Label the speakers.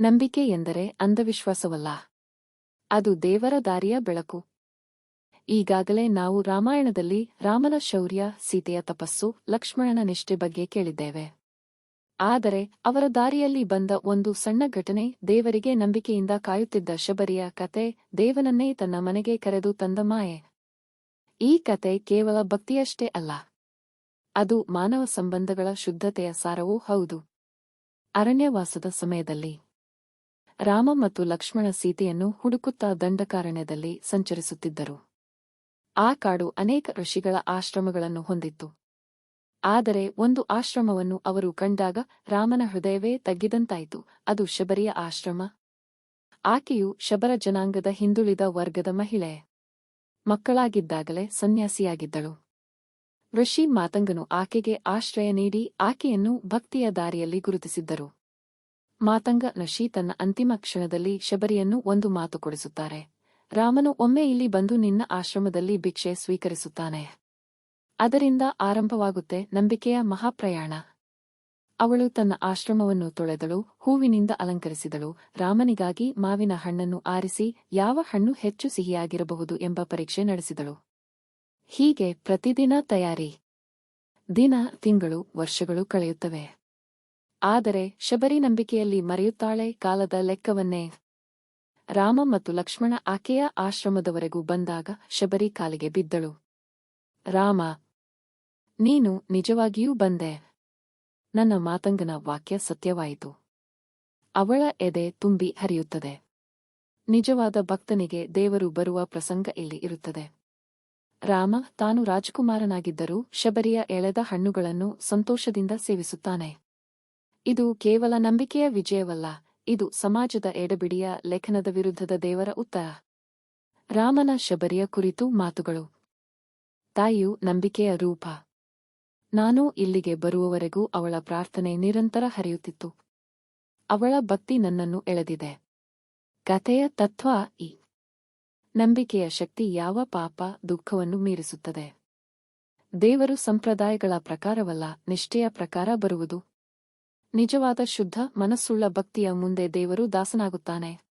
Speaker 1: ನಂಬಿಕೆ ಎಂದರೆ ಅಂಧವಿಶ್ವಾಸವಲ್ಲ. ಅದು ದೇವರ ದಾರಿಯ ಬೆಳಕು. ಈಗಾಗಲೇ ನಾವು ರಾಮಾಯಣದಲ್ಲಿ ರಾಮನ ಶೌರ್ಯ, ಸೀತೆಯ ತಪಸ್ಸು, ಲಕ್ಷ್ಮಣನ ನಿಷ್ಠೆ ಬಗ್ಗೆ ಕೇಳಿದ್ದೇವೆ. ಆದರೆ ಅವರ ದಾರಿಯಲ್ಲಿ ಬಂದ ಒಂದು ಸಣ್ಣ ಘಟನೆ ದೇವರಿಗೆ ನಂಬಿಕೆಯಿಂದ ಕಾಯುತ್ತಿದ್ದ ಶಬರಿಯ ಕತೆ ದೇವನನ್ನೇ ತನ್ನ ಮನೆಗೆ ಕರೆದು ತಂದ ಮಾಯೆ. ಈ ಕತೆ ಕೇವಲ ಭಕ್ತಿಯಷ್ಟೇ ಅಲ್ಲ. ಅದು ಮಾನವ ಸಂಬಂಧಗಳ ಶುದ್ಧತೆಯ ಸಾರವೂ ಹೌದು. ಅರಣ್ಯವಾಸದ ಸಮಯದಲ್ಲಿ ರಾಮ ಮತ್ತು ಲಕ್ಷ್ಮಣ ಸೀತೆಯನ್ನು ಹುಡುಕುತ್ತಾ ದಂಡಕಾರಣ್ಯದಲ್ಲಿ ಸಂಚರಿಸುತ್ತಿದ್ದರು. ಆ ಕಾಡು ಅನೇಕ ಋಷಿಗಳ ಆಶ್ರಮಗಳನ್ನು ಹೊಂದಿತ್ತು. ಆದರೆ ಒಂದು ಆಶ್ರಮವನ್ನು ಅವರು ಕಂಡಾಗ ರಾಮನ ಹೃದಯವೇ ತಗ್ಗಿದಂತಾಯಿತು. ಅದು ಶಬರಿಯ ಆಶ್ರಮ. ಆಕೆಯು ಶಬರ ಜನಾಂಗದ ಹಿಂದುಳಿದ ವರ್ಗದ ಮಹಿಳೆ. ಮಕ್ಕಳಾಗಿದ್ದಾಗಲೇ ಸನ್ಯಾಸಿಯಾಗಿದ್ದಳು. ಋಷಿ ಮಾತಂಗನು ಆಕೆಗೆ ಆಶ್ರಯ ನೀಡಿ ಆಕೆಯನ್ನು ಭಕ್ತಿಯ ದಾರಿಯಲ್ಲಿ ಗುರುತಿಸಿದ್ದರು. ಮಾತಂಗ ನಶಿ ತನ್ನ ಅಂತಿಮ ಕ್ಷಣದಲ್ಲಿ ಶಬರಿಯನ್ನು ಒಂದು ಮಾತು ಕೊಡಿಸುತ್ತಾರೆ. ರಾಮನು ಒಮ್ಮೆ ಇಲ್ಲಿ ಬಂದು ನಿನ್ನ ಆಶ್ರಮದಲ್ಲಿ ಭಿಕ್ಷೆ ಸ್ವೀಕರಿಸುತ್ತಾನೆ. ಅದರಿಂದ ಆರಂಭವಾಗುತ್ತೆ ನಂಬಿಕೆಯ ಮಹಾಪ್ರಯಾಣ. ಅವಳು ತನ್ನ ಆಶ್ರಮವನ್ನು ತೊಳೆದಳು, ಹೂವಿನಿಂದ ಅಲಂಕರಿಸಿದಳು, ರಾಮನಿಗಾಗಿ ಮಾವಿನ ಹಣ್ಣನ್ನು ಆರಿಸಿ ಯಾವ ಹಣ್ಣು ಹೆಚ್ಚು ಸಿಹಿಯಾಗಿರಬಹುದು ಎಂಬ ಪರೀಕ್ಷೆ ನಡೆಸಿದಳು. ಹೀಗೆ ಪ್ರತಿದಿನ ತಯಾರಿ. ದಿನ, ತಿಂಗಳು, ವರ್ಷಗಳು ಕಳೆಯುತ್ತವೆ. ಆದರೆ ಶಬರಿ ನಂಬಿಕೆಯಲ್ಲಿ ಮರೆಯುತ್ತಾಳೆ ಕಾಲದ ಲೆಕ್ಕವನ್ನೇ. ರಾಮ ಮತ್ತು ಲಕ್ಷ್ಮಣ ಆಕೆಯ ಆಶ್ರಮದವರೆಗೂ ಬಂದಾಗ ಶಬರಿ ಕಾಲಿಗೆ ಬಿದ್ದಳು. ರಾಮ, ನೀನು ನಿಜವಾಗಿಯೂ ಬಂದೆ. ನನ್ನ ಮಾತಂಗನ ವಾಕ್ಯ ಸತ್ಯವಾಯಿತು. ಅವಳ ಎದೆ ತುಂಬಿ ಹರಿಯುತ್ತದೆ. ನಿಜವಾದ ಭಕ್ತನಿಗೆ ದೇವರು ಬರುವ ಪ್ರಸಂಗ ಇಲ್ಲಿ ಇರುತ್ತದೆ. ರಾಮ, ತಾನು ರಾಜಕುಮಾರನಾಗಿದ್ದರೂ ಶಬರಿಯ ಎಳೆದ ಹಣ್ಣುಗಳನ್ನು ಸಂತೋಷದಿಂದ ಸೇವಿಸುತ್ತಾನೆ. ಇದು ಕೇವಲ ನಂಬಿಕೆಯ ವಿಜಯವಲ್ಲ, ಇದು ಸಮಾಜದ ಎಡಬಿಡಿಯ ಲೇಖನದ ವಿರುದ್ಧದ ದೇವರ ಉತ್ತರ. ರಾಮನ ಶಬರಿಯ ಕುರಿತು ಮಾತುಗಳು. ತಾಯಿಯು ನಂಬಿಕೆಯ ರೂಪ. ನಾನು ಇಲ್ಲಿಗೆ ಬರುವವರೆಗೂ ಅವಳ ಪ್ರಾರ್ಥನೆ ನಿರಂತರ ಹರಿಯುತ್ತಿತ್ತು. ಅವಳ ಭಕ್ತಿ ನನ್ನನ್ನು ಎಳೆದಿದೆ. ಕಥೆಯ ತತ್ವ ಈ. ನಂಬಿಕೆಯ ಶಕ್ತಿ ಯಾವ ಪಾಪ ದುಃಖವನ್ನು ಮೀರಿಸುತ್ತದೆ. ದೇವರು ಸಂಪ್ರದಾಯಗಳ ಪ್ರಕಾರವಲ್ಲ, ನಿಷ್ಠೆಯ ಪ್ರಕಾರ ಬರುವುದು. ನಿಜವಾದ ಶುದ್ಧ ಮನಸ್ಸುಳ್ಳ ಭಕ್ತಿಯ ಮುಂದೆ ದೇವರು ದಾಸನಾಗುತ್ತಾನೆ.